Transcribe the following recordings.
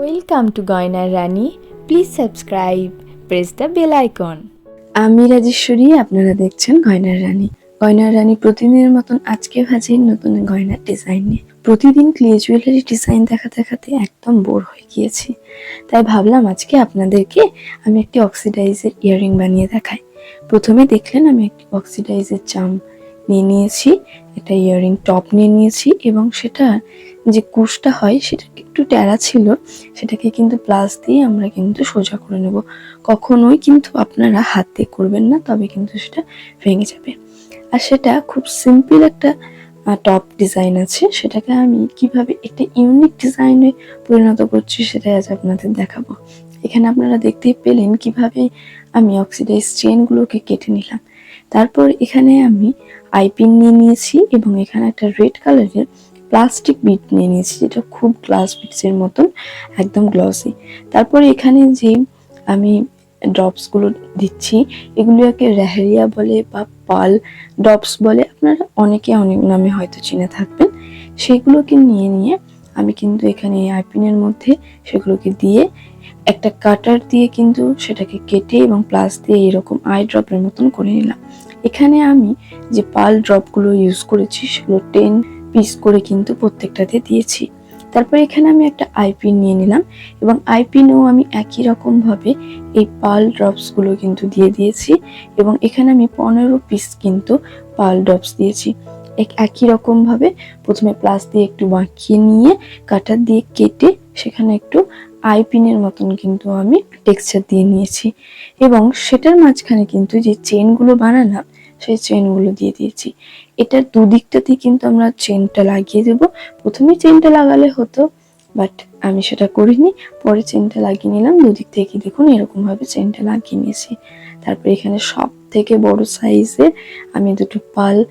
Welcome to গয়নার রানী please subscribe press the bell icon আমি রাজেশ্বরী, আপনারা দেখছেন গয়নার রানী। গয়নার রানী প্রতিদিনের মতন আজকে ভাজির নতুন গয়নার ডিজাইন নিয়ে। প্রতিদিন ক্লে জুয়েলারি ডিজাইন দেখা দেখাতে একদম বোর হয়ে গিয়েছি। তাই ভাবলাম আজকে আপনাদেরকে আমি একটি অক্সিডাইজের ইয়াররিং বানিয়ে দেখাই। প্রথমে দেখলেন আমি একটি অক্সিডাইজের চাম নিয়ে নিয়েছি একটা ইয়াররিং টপ নিয়ে নিয়েছি এবং সেটা যে কুশটা হয় সেটা একটু ট্যাড়া ছিল, সেটাকে কিন্তু প্লাস দিয়ে আমরা কিন্তু সোজা করে নেব। কখনোই কিন্তু আপনারা হাতে করবেন না, তবে কিন্তু সেটা ভেঙে যাবে। আর সেটা খুব সিম্পল একটা টপ ডিজাইন আছে, সেটাকে আমি কীভাবে একটা ইউনিক ডিজাইনে পরিণত করছি সেটাই আজ আপনাদের দেখাবো। এখানে আপনারা দেখতেই পেলেন কীভাবে আমি অক্সিডাইজ চেনগুলোকে কেটে নিলাম। তারপর এখানে আমি আইপিন নিয়ে নিয়েছি এবং এখানে একটা রেড কালারের প্লাস্টিক বিট নিয়ে নিয়েছি, যেটা খুব গ্লাস বিটসের মতন, একদম গ্লসি তারপরে এখানে যে আমি ড্রপসগুলো দিচ্ছি এগুলোকে রেহারিয়া বলে বা পাল ড্রপস বলে, আপনারা অনেকে অনেক নামে হয়তো চিনে থাকবেন। সেগুলোকে নিয়ে নিয়ে আমি কিন্তু এখানে আইপিনের মধ্যে সেগুলোকে দিয়ে একটা কাটার দিয়ে কিন্তু সেটাকে কেটে এবং প্লাস দিয়ে এরকম আই ড্রপের মতন করে নিলাম। এখানে আমি যে পাল ড্রপগুলো ইউজ করেছি, সেগুলো টেন পিস করে কিন্তু প্রত্যেকটাতে দিয়েছি। তারপর এখানে আমি একটা আইপিন নিয়ে নিলাম এবং আইপিনেও আমি একই রকমভাবে এই পাল ড্রপসগুলো কিন্তু দিয়ে দিয়েছি এবং এখানে আমি পনেরো পিস কিন্তু পাল ড্রপস দিয়েছি। এক- একই রকমভাবে প্রথমে প্লাস দিয়ে একটু বাঁকিয়ে নিয়ে কাটার দিয়ে কেটে সেখানে একটু আইপিনের মতন কিন্তু আমি টেক্সচার দিয়ে নিয়েছি। এবং সেটার মাঝখানে কিন্তু যে চেনগুলো বানালাম, সেই চেনগুলো দিয়ে দিয়েছি। এটার দুদিকটাতেই কিন্তু আমরা চেনটা লাগিয়ে দেব। প্রথমে চেনটা লাগালে হতো বাট আমি সেটা করিনি। পরে চেনটা লাগিয়ে নিলাম। দুদিক থেকে দেখুন এরকমভাবে চেনটা লাগিয়ে নিয়েছি। তারপর এখানে সব থেকে বড় সাইজের আমি দুটো পাল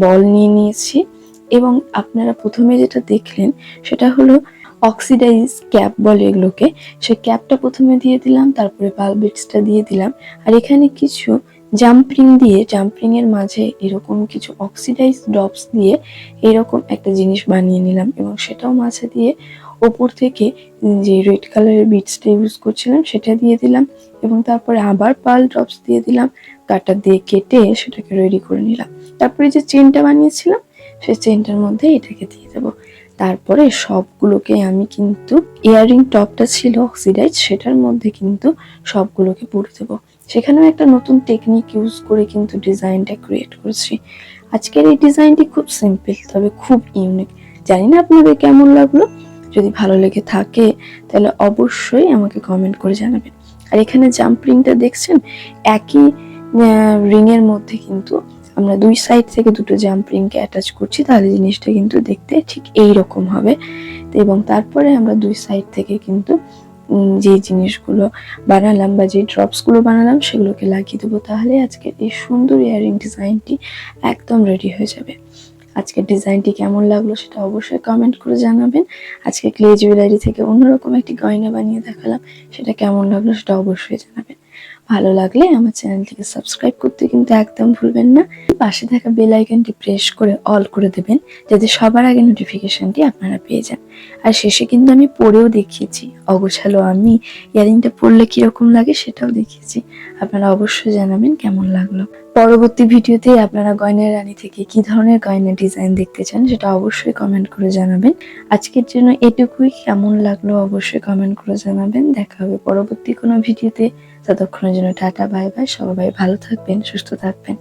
বল নিয়ে নিয়েছি। এবং আপনারা প্রথমে যেটা দেখলেন, সেটা হলো অক্সিডাইজ ক্যাপ বলে এগুলোকে। সে ক্যাপটা প্রথমে দিয়ে দিলাম, তারপরে পাল বিটসটা দিয়ে দিলাম। আর এখানে কিছু জাম্পিং দিয়ে জাম্পিং এর মাঝে এরকম কিছু অক্সিডাইজ ড্রপস দিয়ে এরকম একটা জিনিস বানিয়ে নিলাম এবং সেটাও মাঝে দিয়ে ওপর থেকে যে রেড কালারের বিটসটা ইউজ করছিলাম সেটা দিয়ে দিলাম এবং তারপরে আবার পাল ড্রপস দিয়ে দিলাম। কাটার দিয়ে কেটে সেটাকে রেডি করে নিলাম। তারপরে যে চেনটা বানিয়েছিলাম সেই চেনটার মধ্যে এটাকে দিয়ে দেবো। তারপরে সবগুলোকে আমি কিন্তু ইয়ারিং টপটা ছিল অক্সিডাইজ সেটার মধ্যে কিন্তু সবগুলোকে পরে দেবো। সেখানেও একটা নতুন টেকনিক ইউজ করে কিন্তু ডিজাইনটা ক্রিয়েট করেছি। আজকের এই ডিজাইনটি খুব সিম্পল তবে খুব ইউনিক জানি না আপনাদের কেমন লাগল। যদি ভালো লেগে থাকে, তাহলে অবশ্যই আমাকে কমেন্ট করে জানাবেন। আর এখানে জাম্পিংটা দেখছেন? একই রিংয়ের মধ্যে কিন্তু আমরা দুই সাইড থেকে দুটো জাম্প রিংকে অ্যাটাচ করছি, তাহলে জিনিসটা কিন্তু দেখতে ঠিক এই রকম হবে এবং তারপরে আমরা দুই সাইড থেকে কিন্তু যে জিনিসগুলো বানালাম বা যে ড্রপসগুলো বানালাম, সেগুলোকে লাগিয়ে দেবো। তাহলে আজকের এই সুন্দর ইয়ারিং ডিজাইনটি একদম রেডি হয়ে যাবে। আজকের ডিজাইনটি কেমন লাগল সেটা অবশ্যই কমেন্ট করে জানাবেন। আজকে ক্লে জুয়েলারি থেকে অন্যরকম একটি গয়না বানিয়ে দেখালাম, সেটা কেমন লাগল সেটা অবশ্যই জানাবেন। ভালো লাগলে আমার চ্যানেলটিকে সাবস্ক্রাইব করতে কিন্তু একদম ভুলবেন না। পাশে থাকা বেল আইকনটি প্রেস করে অল করে দেবেন, যাতে সবার আগে নোটিফিকেশানটি আপনারা পেয়ে যান। আর শেষে কিন্তু আমি পরেও দেখিয়েছি, অগোছালো আমি ইয়ারিংটা পরলে কীরকম লাগে সেটাও দেখিয়েছি। আপনারা অবশ্যই জানাবেন কেমন লাগল। পরবর্তী ভিডিওতে আপনারা গয়নার রানী থেকে কি ধরনের গয়নার ডিজাইন দেখতে চান সেটা অবশ্যই কমেন্ট করে জানাবেন। আজকের জন্য এটুকুই, কেমন লাগল অবশ্যই কমেন্ট করে জানাবেন। দেখা হবে পরবর্তী কোনো ভিডিওতে। ততক্ষণের জন্য টাটা বাই বাই সবাই ভালো থাকবেন, সুস্থ থাকবেন।